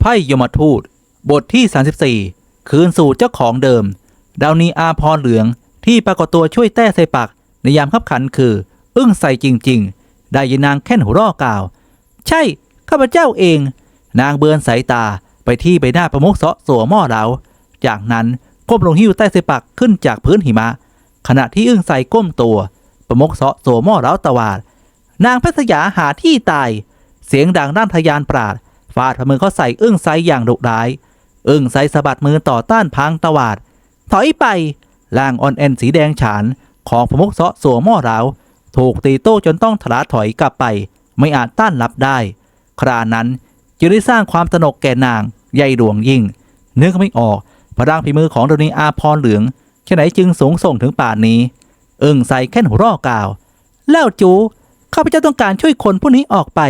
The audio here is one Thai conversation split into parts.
ไพ่ยมทูต บทที่ 34 คืนสู่เจ้าของเดิม ดาวนีอาพรเหลืองที่ปรากฏตัวช่วยแต้ใส่ปากในยามขับขันคือ อึ้งใส่จริง ๆ ได้ยินนางแค่นหัวร่อกล่าว ใช่ ข้าพเจ้าเอง นางเบือนสายตาไปที่ใบหน้าประมุขเสาะสัวหม้อเราจากนั้นก้มลงหิ้วใต้ใส่ปากขึ้นจากพื้นหิมะ ขณะที่อึ้งใส่ก้มตัว ประมุขเสาะสัวหม้อเราตวาด นางพทย์สยาหาที่ตาย เสียงดังด้านทะยานปราด ฟาดพมือเขาใส่อึ้งไซอย่างดุร้าย อึ้งไซสะบัดมือต่อต้านพังตวาด ถอยไปล่างออนแอนสีแดงฉาน ของพมุกเสาะสัวหม้อราว ถูกตีโต้จนต้องถลาถอยกลับไป ไม่อาจต้านรับได้ ครานั้นจึงได้สร้างความตนกแก่นางใยหลวงยิ่งนึกไม่ออกพลังฝีมือของดนีอาพรเหลืองแค่ไหนจึงสูงส่งถึงป่านนี้ อึ้งใส่แค่นหัวร่อกล่าว แล้วจูข้าพเจ้าต้องการช่วยคนผู้นี้ออกไป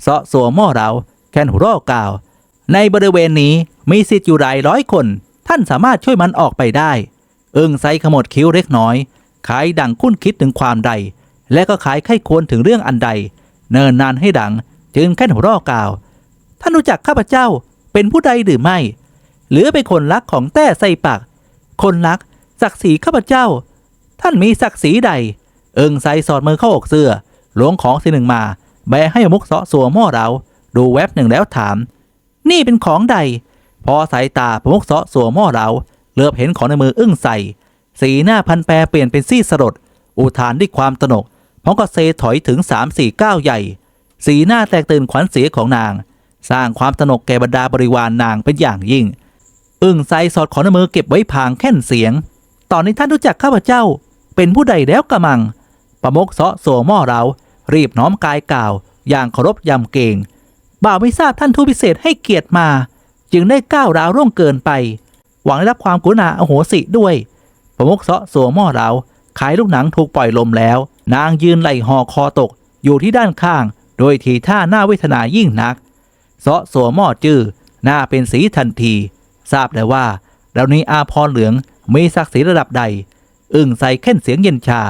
เสาะสัวหม้อเรา แคนหัวร่อกล่าว ในบริเวณนี้มีสิทธิ์อยู่หลายร้อยคน ท่านสามารถช่วยมันออกไปได้ เอึ้งไซขมวดคิ้วเล็กน้อยขายดังคุ้นคิดถึงความใด และก็ขายไข้ควรถึงเรื่องอันใด เนินนานให้ดัง จึงแค่นหัวเร่อกล่าว ท่านรู้จักข้าพเจ้าเป็นผู้ใดหรือไม่ หรือเป็นคนรักของแต้ไซปัก คนรักศักดิ์ศรีข้าพเจ้า ท่านมีศักดิ์ศรีใด เอิงไซสอดมือเข้าอกเสื้อหลวงของสิ่งหนึ่งมา แบให้มุกเสาะสัวหม้อเรา ดูแว็บหนึ่งแล้วถาม นี่เป็นของใด พอสายตาปมุกเสาะสัวหม้อเราเหลือบเห็นของในมืออึ้งใส่ สีหน้าพันแปรเปลี่ยนเป็นซี่สลดอุทานด้วยความตนกพร้อมกับเซถอยถึง3 4ก้าใหญ่ สีหน้าแตกตื่นขวัญเสียของนาง สร้างความตนกแก่บรรดาบริวารนนางเป็นอย่างยิ่ง อึ้งใส่สอดของในมือเก็บไว้พางแค่นเสียง ตอนนี้ท่านรู้จักข้าพเจ้า เป็นผู้ใดแล้วกระมังประมกเสาะสัวหม้อเรารีบน้อมกายกล่าว อย่างเคารพยำเกรง บ่าวไม่ทราบท่านทูตพิเศษให้เกียรติมา จึงได้ก้าวร้าวร่วงเกินไป หวังได้รับความกรุณาอโหสิด้วย ประมกเสาะสัวหม้อเราขายลูกหนังถูกปล่อยลมแล้ว นางยืนไหลหอคอตกอยู่ที่ด้านข้าง โดยทีท่าหน้าเวทนายิ่งนักเสาะสัวหม้อจื้อหน้าเป็นสีทันที ทราบแล้วว่าเรานี้อาพรเหลืองมีศักดิ์ศรีระดับใด อึ้งใส่เข่นเสียงเย็นชา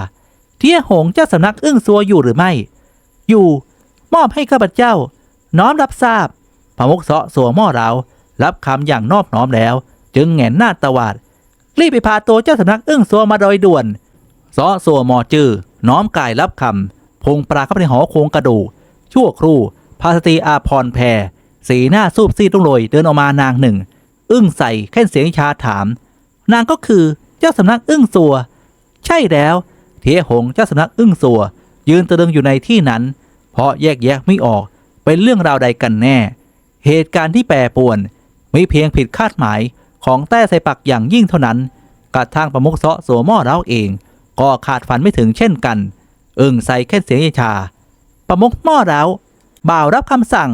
เที่ยหงเจ้าสำนักอึ้งซัวอยู่หรือไม่ อยู่ มอบให้ข้าพเจ้า น้อมรับทราบพระมุกเสาะสัวหม้อเรา รับคำอย่างนอบน้อมแล้ว จึงแหงนหน้าตวาด รีบไปพาตัวเจ้าสำนักอึ้งซัวมาโดยด่วนเสาะสัวหมอจื้อน้อมกายรับคำพงปลาเข้าไปในหอโครงกระดูกชั่วครู่พาสตีอาพรแพรสีหน้าซูบซีดรุ่งโรยเดินออกมานางหนึ่ง อึ้งใส่แค่นเสียงชาถาม นางก็คือเจ้าสำนักอึ้งสัว ใช่แล้ว เทียหงเจ้าสำนักอึ้งสัว ยืนตะลึงอยู่ในที่นั้น เพราะแยกแยะไม่ออก เป็นเรื่องราวใดกันแน่ เหตุการณ์ที่แปรปรวนมีเพียงผิดคาดหมายของแต้ใสปักอย่างยิ่งเท่านั้นกระทั่งประมุขเสาะสวหม้อเราเอง ก็ขาดฝันไม่ถึงเช่นกัน อึ้งใส่แค่นเสียงเยชา ประมุขหม้อเราบ่าวรับคำสั่ง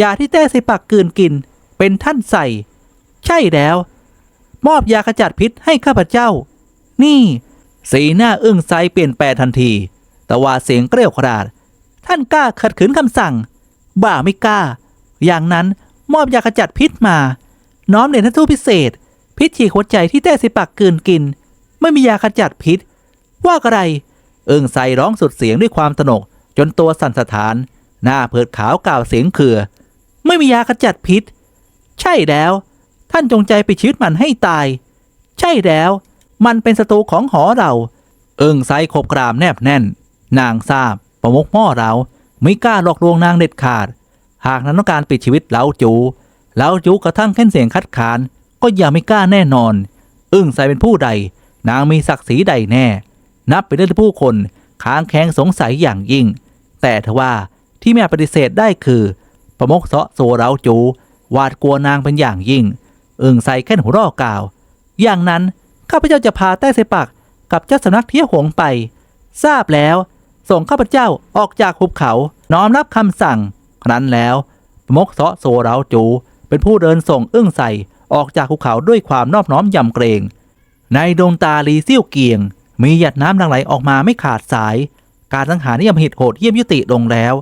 ยาที่แต้ใสปักกืนกิน เป็นท่านใส่ ใช่แล้ว มอบยาขจัดพิษให้ข้าพเจ้า นี่ สีหน้าอึ้งไซเปลี่ยนแปลทันที แต่ว่าเสียงเกลียวกราด ท่านกล้าขัดขืนคำสั่ง บ่าไม่กล้า อย่างนั้นมอบยาขจัดพิษมา น้อมเด่นท่านทูพิเศษ พิษฉีกหัวใจที่แต้สิปักเกินกิน ไม่มียาขจัดพิษ ว่าอะไรอึ้งไซร้องสุดเสียงด้วยความตนก จนตัวสั่นสะท้าน หน้าเผิดขาวกล่าวเสียงเขือ ไม่มียาขจัดพิษ ใช่แล้ว ท่านจงใจไปชีวิตมันให้ตาย ใช่แล้ว มันเป็นศัตรูของหอเรา เอิงไซขบกรามแนบแน่น นางทราบประมุกหม้อเรา ไม่กล้าหลอกลวงนางเด็ดขาด หากนั้นต้องการปิดชีวิตเล้าจูเล้าจูกระทั่งแค่นเสียงคัดค้าน ก็อย่าไม่กล้าแน่นอน อึ้งไซเป็นผู้ใด นางมีศักดิ์ศรีใดแน่ นับเป็นเรื่องที่ผู้คนค้างแข้งสงสัยอย่างยิ่ง แต่ทว่าที่ไม่ปฏิเสธได้คือประมกเสาะโซเล้าจูหวาดกลัวนางเป็นอย่างยิ่ง อึ่งใส่แค่นหัวรอกล่าว อย่างนั้นข้าพเจ้าจะพาแต้เสปักกับเจ้าสำนักเที่ยวหงไป ทราบแล้ว ส่งข้าพเจ้าออกจากหุบเขาน้อมรับคำสั่งครั้นแล้วประมกเสาะโซเราจู เป็นผู้เดินส่งอึ้งใส่ออกจากหุบเขาด้วยความนอบน้อมยำเกรง ในดวงตาลีเซี่ยวเกียง มีหยดน้ำหลั่งไหลออกมาไม่ขาดสาย การสังหารนิยมเหตุโหดเยี่ยมยุติลงแล้ว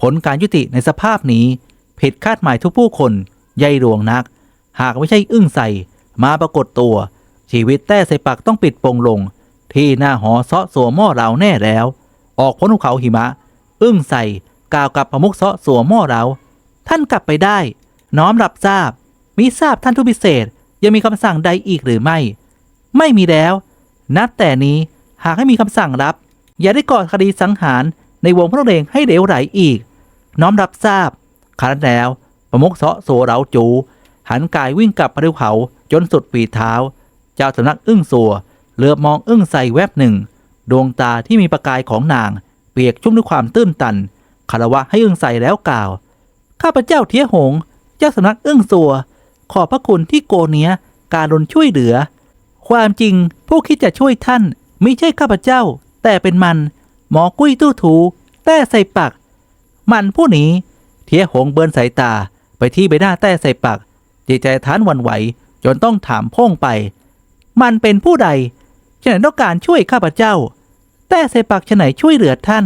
ผลการยุติในสภาพนี้ผิดคาดหมายทุกผู้คนใยหลวงนัก หากไม่ใช่อึ้งใส่มาปรากฏตัว ชีวิตแต้ใส่ปักต้องปิดปงลง ที่หน้าหอเซาะสัวหม้อเราแน่แล้ว ออกพ้นภูเขาหิมะ อึ้งใส่กล่าวกับประมุขเซาะสัวหม้อเรา ท่านกลับไปได้ น้อมรับทราบ มิทราบท่านผู้พิเศษยังมีคำสั่งใดอีกหรือไม่ ไม่มีแล้ว นับแต่นี้หากให้มีคำสั่งรับ อย่าได้ก่อคดีสังหารในวงพระเรงให้เหลวไหลอีก น้อมรับทราบครั้นแล้วประมุขเสาะโสเหราจู หันกายวิ่งกลับไปด้วยเขาจนสุดฝีเท้า เจ้าสำนักอึ้งสัวเหลือบมองอึ้งใส่แวบหนึ่ง ดวงตาที่มีประกายของนาง เปียกชุ่มด้วยความตื้นตันคารวะให้อึ้งใส่แล้วกล่าว ข้าพเจ้าเทียหง เจ้าสำนักอึ้งสัว ขอบพระคุณที่โกเนียการลนช่วยเหลือ ความจริงผู้คิดจะช่วยท่านไม่ใช่ข้าพเจ้า แต่เป็นมัน หมอกุ้ยตู้ถู แต้ใส่ปัก มันผู้นี้ เทียหงเบินสายตาไปที่ใบหน้าแต้ใส่ปักจิตใจท้านวันไหวจนต้องถามพ่งไป มันเป็นผู้ใดฉะไหนต้องการช่วยข้าพเจ้า แต่ใส่ปักฉไหนช่วยเหลือท่าน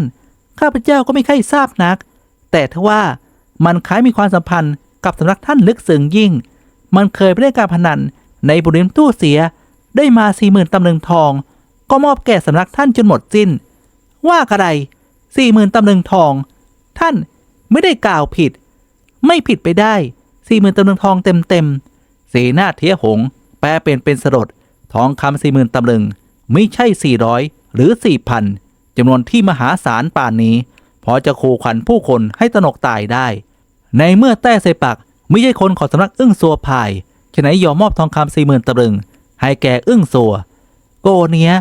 ข้าพเจ้าก็ไม่ค่อยทราบนัก แต่ทว่ามันคล้ายมีความสัมพันธ์กับสำนักท่านลึกซึ้งยิ่ง มันเคยไปเล่นการพนันในบุริมตู้เสีย ได้มาสี่หมื่นตำลึงทอง ก็มอบแก่สำนักท่านจนหมดสิ้น ว่ากระไรสี่หมื่นตำลึงทอง ท่านไม่ได้กล่าวผิด ไม่ผิดไปได้สี่หมื่นตำลึงทองเต็มเต็มสีหน้าเทียหง แปลเป็นเป็นสลดทองคำสี่หมื่นตำลึง ไม่ใช่สี่ร้อย หรือสี่พันจำนวนที่มหาศาลป่านนี้ พอจะขู่ขวัญผู้คนให้ตนกตายได้ ในเมื่อแต้ใสปักไม่ใช่คนของสำนักอึ้งสัวพายฉะไหนยอมมอบทองคำสี่หมื่นตำลึง ให้แก่อึ้งสัว โกเนี้ย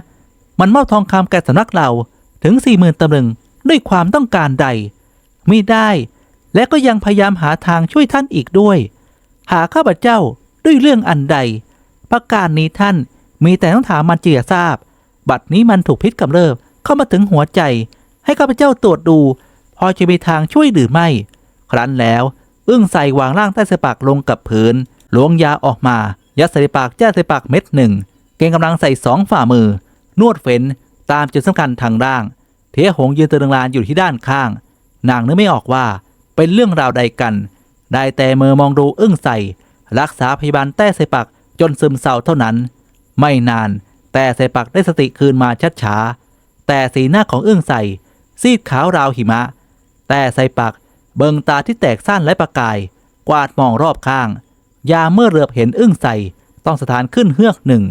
มันมอบทองคำแก่สำนักเราถึงสี่หมื่นตำลึงด้วยความต้องการใด ไม่ได้ และก็ยังพยายามหาทางช่วยท่านอีกด้วย หาข้าพเจ้าด้วยเรื่องอันใด ประการนี้ท่านมีแต่ต้องถามมันเจียทราบ บัดนี้มันถูกพิษกำเริบเข้ามาถึงหัวใจ ให้ข้าพเจ้าตรวจดู พอจะมีทางช่วยหรือไม่ ครั้นแล้วอึ้งใส่วางร่างใต้สปากลงกับพื้นล้วงยาออกมา ยัดใส่ปากแจ้ใส่ปากเม็ดหนึ่งเก่งกำลังใส่สองฝ่ามือ นวดเฟ้นตามจุดสำคัญทางร่าง เทหงยืนตรึงลานอยู่ที่ด้านข้าง นางนึกไม่ออกว่าเป็นเรื่องราวใดกัน ได้แต่มือมองดูอึ้งใส่ รักษาพยาบาลแต้ใส่ปากจนซึมเศร้าเท่านั้น ไม่นาน แต่ใส่ปักได้สติคืนมาชัดช้า แต่สีหน้าของอึ้งใส่ซีดขาวราวหิมะ แต่ใส่ปักเบิงตาที่แตกสั้นและประกาย กวาดมองรอบข้าง ยามเมื่อเรือบเห็นอึ้งใส่ต้องสถานขึ้นเฮือกหนึ่ง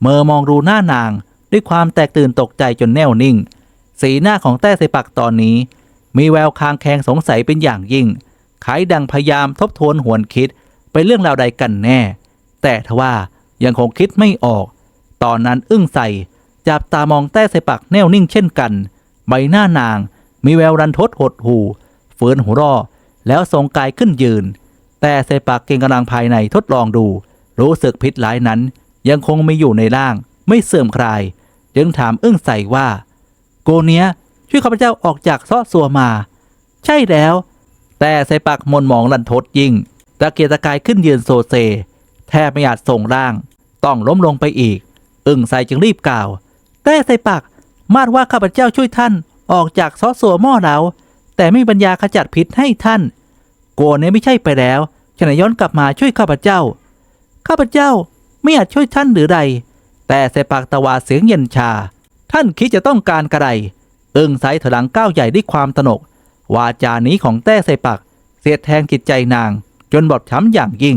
เมื่อมองดูหน้านางด้วยความแตกตื่นตกใจจนแน่วนิ่ง สีหน้าของแต้ใส่ปักตอนนี้ มีแววคางแคงสงสัยเป็นอย่างยิ่งไขดังพยายามทบทวนหวนคิดไปเรื่องราวใดกันแน่ แต่ทว่ายังคงคิดไม่ออก ตอนนั้นอึ้งใส่จับตามองแต้ใส่ปักแน่วนิ่งเช่นกัน ใบหน้านาง มีแววรันทดหดหูฝืนหัวรอแล้วทรงกายขึ้นยืน แต่ใส่ปักเก่งกำลังภายในทดลองดู รู้สึกพิษหลายนั้น ยังคงมีอยู่ในร่าง ไม่เสื่อมคลาย จึงถามอึ้งใส่ว่า โกเนี้ยช่วยข้าพเจ้าออกจากซอสัวมา ใช่แล้ว แต่ใส่ปักมนมองลันทดยิ่งตะเกียกตะกายขึ้นยืนโซเซ แทบไม่อาจส่งร่าง ต้องล้มลงไปอีก อึ่งใส่จึงรีบกล่าว แต่ใส่ปักมาดว่าข้าพเจ้าช่วยท่านออกจากซอสัวหม้อเราแต่ไม่มีปัญญาขจัดพิษให้ท่าน โกเนี้ไม่ใช่ไปแล้วฉะนั้นย้อนกลับมาช่วยข้าพเจ้า ข้าพเจ้าไม่อาจช่วยท่านหรือใด แต่ใส่ปากตะวาเสียงเย็นชา ท่านคิดจะต้องการกระไรเอึ่งใสถอยหลังก้าวใหญ่ด้วยความตนก วาจานี้ของแต้ใส่ปักเสียดแทงจิตใจนาง จนบอบช้ำอย่างยิ่ง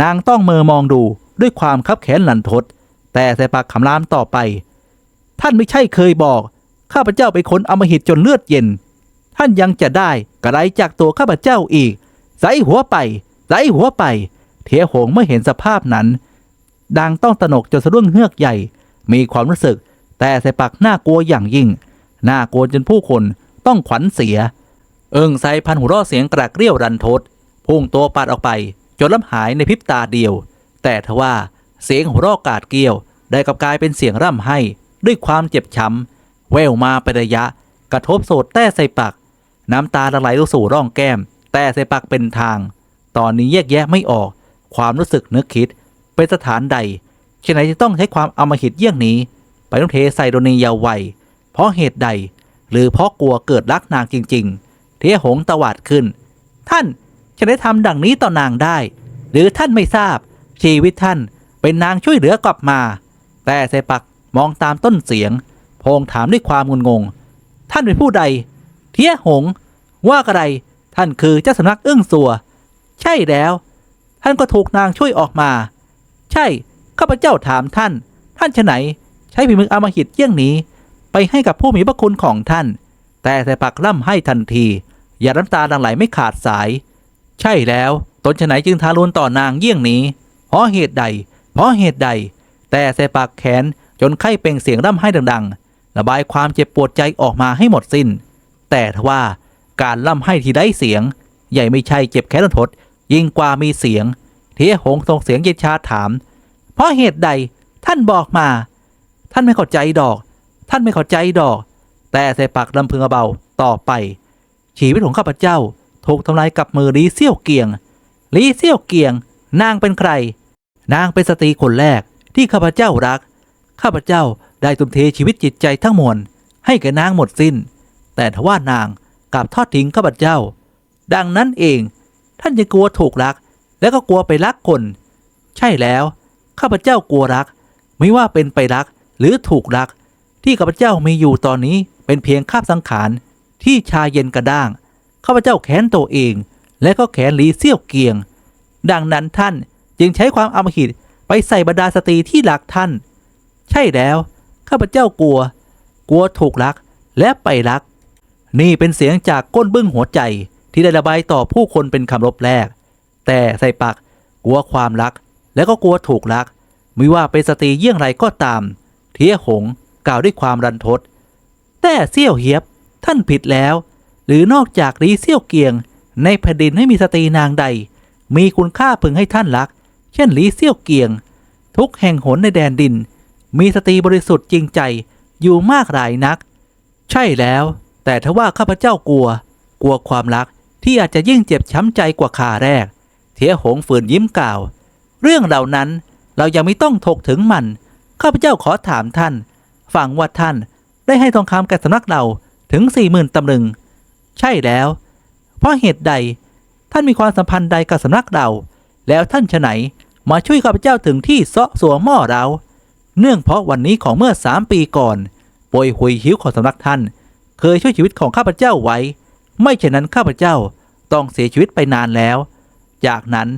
นางต้องเมอมองดูด้วยความคับแค้นหลันทด แต่ใส่ปักคำรามต่อไป ท่านไม่ใช่เคยบอก ข้าพเจ้าเป็นคนอมหิตจนเลือดเย็น ท่านยังจะได้กระไรจากตัวข้าพเจ้าอีกใส่หัวไปใส่หัวไป เทียหงเมื่อเห็นสภาพนั้น ดังต้องตนกจนสะดุ้งเฮือกใหญ่ มีความรู้สึก แต่ใส่ปักน่ากลัวอย่างยิ่งน่ากลัวจนผู้คนต้องขวัญเสีย เอิงใส่พันหัวเรอเสียงกระเกรี้ยวรันทดพุ่งตัวปัดออกไป จนล้ำหายในพริบตาเดียว แต่ทว่า เสียงหัวเรอกาดเกี้ยว ได้กลับกลายเป็นเสียงร่ำไห้ ด้วยความเจ็บช้ำแววมาเป็นระยะ กระทบโสดแต้ใส่ปักน้ำตาละไหลลงสู่ร่องแก้ม แต่ใส่ปักเป็นทาง ตอนนี้แยกแยะไม่ออก ความรู้สึกนึกคิด เป็นสถานใดเช่นไหนจะต้องใช้ความอมหิตเยี่ยงนี้ ไปต้องเทใส่โดนียาววัยเพราะเหตุใด หรือเพราะกลัวเกิดรักนางจริง ๆ เทหงตวาดขึ้น ท่านจะได้ทำดังนี้ต่อนางได้ หรือท่านไม่ทราบชีวิตท่าน เป็นนางช่วยเหลือกลับมา แต่เสปักมองตามต้นเสียง พงถามด้วยความงุนงง ท่านเป็นผู้ใด เทียหง ว่ากระไร ท่านคือเจ้าสำนักอึ้งสัว ใช่แล้ว ท่านก็ถูกนางช่วยออกมา ใช่ ข้าพเจ้าถามท่าน ท่านฉะไหน ใช้ฝีมืออำมหิตเยี่ยงนี้ ไปให้กับผู้มีพระคุณของท่าน แต่แต่ปักล่ำให้ทันที อย่าน้ำตาดังไหลไม่ขาดสาย ใช่แล้ว ตนฉะไหนจึงทารุณต่อนางเยี่ยงนี้เพราะเหตุใด เพราะเหตุใด แต่ใส่ปากแขนจนไข้เปล่งเสียงร่ำไห้ดังๆ ระบายความเจ็บปวดใจออกมาให้หมดสิน้น แต่ทว่าการล่ำไห้ที่ได้เสียง ใหญ่ไม่ใช่เจ็บแค้นทดยิ่งกว่ามีเสียง เทียหงส่งเสียงเย็นชาถาม เพราะเหตุใดท่านบอกมา ท่านไม่เข้าใจดอก ท่านไม่เข้าใจดอก แต่ใส่ปากลำพึงเบาต่อไป ชีวิตของข้าพเจ้า ถูกทำลายกับมือลีเซี่ยวเกียงลีเซี่ยวเกียง นางเป็นใคร นางเป็นสตรีคนแรกที่ข้าพเจ้ารัก ข้าพเจ้าได้ทุ่มเทชีวิตจิตใจทั้งมวลให้แก่นางหมดสิน้น แต่ทว่านางกลับทอดทิ้งข้าพเจ้า ดังนั้นเองท่านจะกลัวถูกรัก และก็กลัวไปรักคน ใช่แล้วข้าพเจ้ากลัวรัก ไม่ว่าเป็นไปรักหรือถูกรัก ที่ข้าพเจ้ามีอยู่ตอนนี้เป็นเพียงคาบสังขารที่ชาเย็นกระด้างข้าพเจ้าแค้นตัวเอง และก็แค้นลีเซี่ยวเกียง ดังนั้นท่าน จึงใช้ความอำมหิตไปใส่บรรดาสตรีที่รักท่าน ใช่แล้ว ข้าพเจ้ากลัว กลัวถูกรักและไปรัก นี่เป็นเสียงจากก้นบึ้งหัวใจที่ได้ระบายต่อผู้คนเป็นคำรบแรก แต่ใส่ปากกลัวความรัก และก็กลัวถูกรัก ไม่ว่าเป็นสตรีเยี่ยงไรก็ตาม เทียหงกล่าวด้วยความรันทด แต่เซี่ยวเฮียบท่านผิดแล้ว หรือนอกจากลีเซี่ยวเกียง ในแผ่นดินไม่มีสตรีนางใด มีคุณค่าพึงให้ท่านรัก เช่นหลีเซี่ยวเกียง ทุกแห่งหนในแดนดิน มีสตรีบริสุทธิ์จริงใจอยู่มากหลายนัก ใช่แล้ว แต่ถ้าว่าข้าพเจ้ากลัว กลัวความรักที่อาจจะยิ่งเจ็บช้ำใจกว่าขาแรก เทียหงฝืนยิ้มกล่าว เรื่องเหล่านั้นเรายังไม่ต้องถกถึงมัน ข้าพเจ้าขอถามท่าน ฟังว่าท่านได้ให้ทองคำแก่สำนักเราถึงสี่หมื่นตำลึง ใช่แล้ว เพราะเหตุใดท่านมีความสัมพันธ์ใดกับสำนักเรา แล้วท่านฉไหน มาช่วยข้าพเจ้าถึงที่เซาะสัวหม้อเราเนื่องเพราะวันนี้ของเมื่อสามปีก่อนป่วยหุยหิวของสำนักท่าน เคยช่วยชีวิตของข้าพเจ้าไว้ ไม่เช่นนั้นข้าพเจ้าต้องเสียชีวิตไปนานแล้ว จากนั้น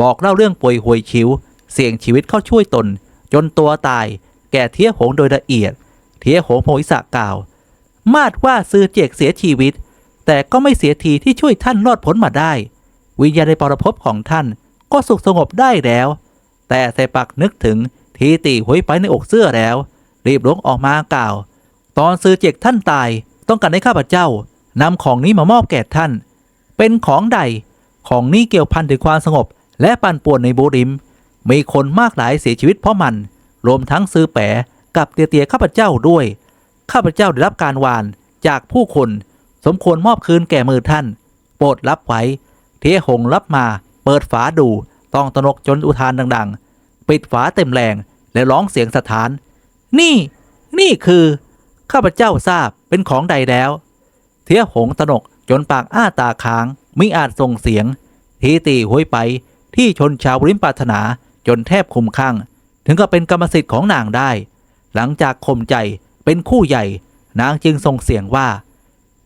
บอกเล่าเรื่องป่วยหวยชิว เสี่ยงชีวิตเข้าช่วยตน จนตัวตาย แก่เทียหงโดยละเอียด เทียหงโพอิสะกล่าว มาดว่าซื้อเจกเสียชีวิต แต่ก็ไม่เสียทีที่ช่วยท่านรอดพ้นมาได้ วิญญาณในปรภพของท่าน ก็สุขสงบได้แล้ว แต่ใส่ปักนึกถึงทีตีหวยไปในอกเสื้อแล้ว รีบลงออกมากล่าว ตอนซื้อเจกท่านตาย ต้องการให้ข้าพเจ้านำของนี้มามอบแก่ท่าน เป็นของใดของนี้เกี่ยวพันถึงความสงบ และปั่นป่วนในบูริม มีคนมากหลายเสียชีวิตเพราะมัน รวมทั้งซื้อแปะกับเตียเตียข้าพเจ้าด้วย ข้าพเจ้าได้รับการวานจากผู้คน สมควรมอบคืนแก่มือท่าน โปรดรับไว้ เทหงรับมา เปิดฝาดูต้องตนกจนอุทานดัง ๆ ปิดฝาเต็มแรงและร้องเสียงสถาน นี่ นี่คือ ข้าพเจ้าทราบเป็นของใดแล้ว เทียหงตนกจนปากอ้าตาค้างมิอาจส่งเสียง ทีตีห้วยไปที่ชนชาวริมปารถนาจนแทบคุมข้างถึงก็เป็นกรรมสิทธิ์ของนางได้ หลังจากข่มใจเป็นคู่ใหญ่ นางจึงส่งเสียงว่า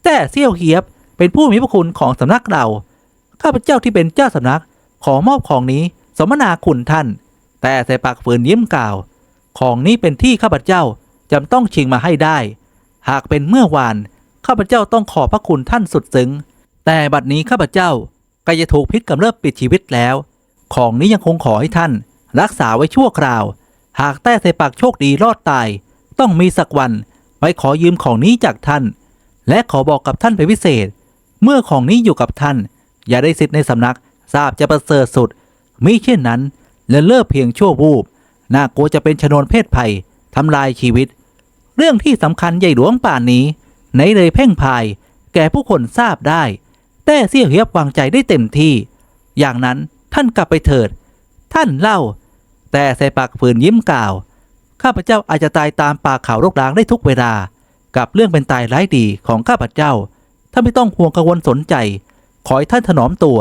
แต่เซี่ยวเฮียบเป็นผู้มีพระคุณของสำนักเรา ข้าพเจ้าที่เป็นเจ้าสำนัก ขอมอบของนี้สมนาคุณท่าน แต่ใส่ปากฝืนยิ้มกล่าว ของนี้เป็นที่ข้าพเจ้าจำต้องชิงมาให้ได้ หากเป็นเมื่อวานข้าพเจ้าต้องขอบพระคุณท่านสุดซึ้ง แต่บัดนี้ข้าพเจ้ากล้จะถูกพิษกำเริบปิดชีวิตแล้ว ของนี้ยังคงขอให้ท่าน รักษาไว้ชั่วคราว หากแต้ใส่ปากโชคดีรอดตาย ต้องมีสักวันไปขอยืมของนี้จากท่าน และขอบอกกับท่านเป็นพิเศษ เมื่อของนี้อยู่กับท่าน อย่าได้สิทธิ์ในสำนักทราบจะประเสริฐสุด มิเช่นนั้นเลินเล่อเพียงชั่ววูบน่ากลัวจะเป็นชนวนเพศภัยทำลายชีวิต เรื่องที่สำคัญใหญ่หลวงป่านนี้ไหนเลยเพ่งพาย แก่ผู้คนทราบได้ แต่เสี่ยเฮียบวางใจได้เต็มที่ อย่างนั้นท่านกลับไปเถิด ท่านเล่า แต่ใส่ปากฝืนยิ้มกล่าว ข้าพเจ้าอาจจะตายตามป่าเขาวโรกร้างได้ทุกเวลา กับเรื่องเป็นตายร้ายดีของข้าพเจ้าถ้าไม่ต้องห่วงกังวลสนใจ ขอให้ท่านถนอมตัว